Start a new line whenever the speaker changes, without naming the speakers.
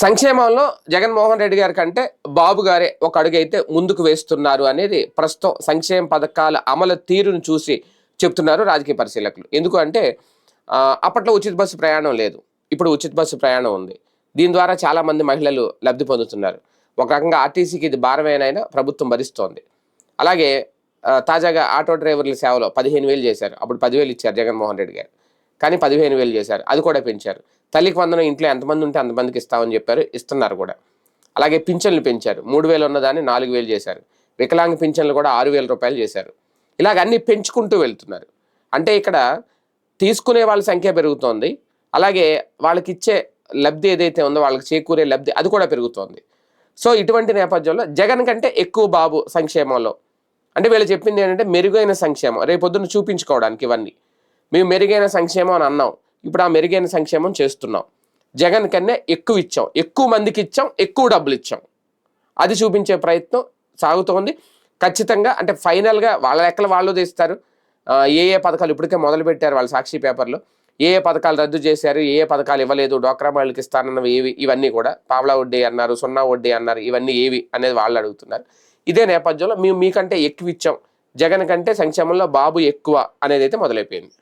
సంక్షేమంలో జగన్మోహన్ రెడ్డి గారి కంటే బాబు గారే ఒక అడుగైతే ముందుకు వేస్తున్నారు అనేది ప్రస్తుతం సంక్షేమ పథకాల అమలు తీరును చూసి చెప్తున్నారు రాజకీయ పరిశీలకులు. ఎందుకు అంటే అప్పట్లో ఉచిత బస్సు ప్రయాణం లేదు. ఇప్పుడు ఉచిత బస్సు ప్రయాణం ఉంది. దీని ద్వారా చాలామంది మహిళలు లబ్ధి పొందుతున్నారు. ఒక రకంగా ఆర్టీసీకి ఇది భారమేనైనా ప్రభుత్వం భరిస్తోంది. అలాగే తాజాగా ఆటో డ్రైవర్ల సేవలో పదిహేను వేలు చేశారు. అప్పుడు పదివేలు ఇచ్చారు జగన్మోహన్ రెడ్డి గారు. కానీ పదిహేను వేలు చేశారు. అది కూడా పెంచారు. తల్లికి వందనం ఇంట్లో ఎంతమంది ఉంటే అంతమందికి ఇస్తామని చెప్పారు. ఇస్తున్నారు కూడా. అలాగే పింఛన్లు పెంచారు. మూడు వేలు ఉన్నదాన్ని నాలుగు వేలు చేశారు. వికలాంగ పింఛన్లు కూడా ఆరు వేల రూపాయలు చేశారు. ఇలాగ అన్ని పెంచుకుంటూ వెళ్తున్నారు. అంటే ఇక్కడ తీసుకునే వాళ్ళ సంఖ్య పెరుగుతోంది. అలాగే వాళ్ళకి ఇచ్చే లబ్ధి ఏదైతే ఉందో వాళ్ళకి చేకూరే లబ్ధి అది కూడా పెరుగుతోంది. సో ఇటువంటి నేపథ్యంలో జగన్ కంటే ఎక్కువ బాబు సంక్షేమంలో. అంటే వీళ్ళు చెప్పింది ఏంటంటే మెరుగైన సంక్షేమం. రేపొద్దున చూపించుకోవడానికి ఇవన్నీ. మేము మెరుగైన సంక్షేమం అని అన్నాం. ఇప్పుడు ఆ మెరుగైన సంక్షేమం చేస్తున్నాం. జగన్ కన్నా ఎక్కువ ఇచ్చాం. ఎక్కువ మందికి ఇచ్చాం. ఎక్కువ డబ్బులు ఇచ్చాం. అది చూపించే ప్రయత్నం సాగుతోంది ఖచ్చితంగా అంటే ఫైనల్గా వాళ్ళ లెక్కలు వాళ్ళు తీస్తారు. ఏ ఏ పథకాలు ఇప్పటికే మొదలు పెట్టారు వాళ్ళ సాక్షి పేపర్లో. ఏ ఏ పథకాలు రద్దు చేశారు? ఏ ఏ పథకాలు ఇవ్వలేదు? డోక్రా మహిళకి ఇస్తానన్నవి ఏవి? ఇవన్నీ కూడా పావలా వడ్డీ అన్నారు సున్నా వడ్డీ అన్నారు ఇవన్నీ ఏవి అనేది వాళ్ళు అడుగుతున్నారు. ఇదే నేపథ్యంలో మేము మీకంటే ఎక్కువ ఇచ్చాం. జగన్ కంటే సంక్షేమంలో బాబు ఎక్కువ అనేది అయితే మొదలైపోయింది.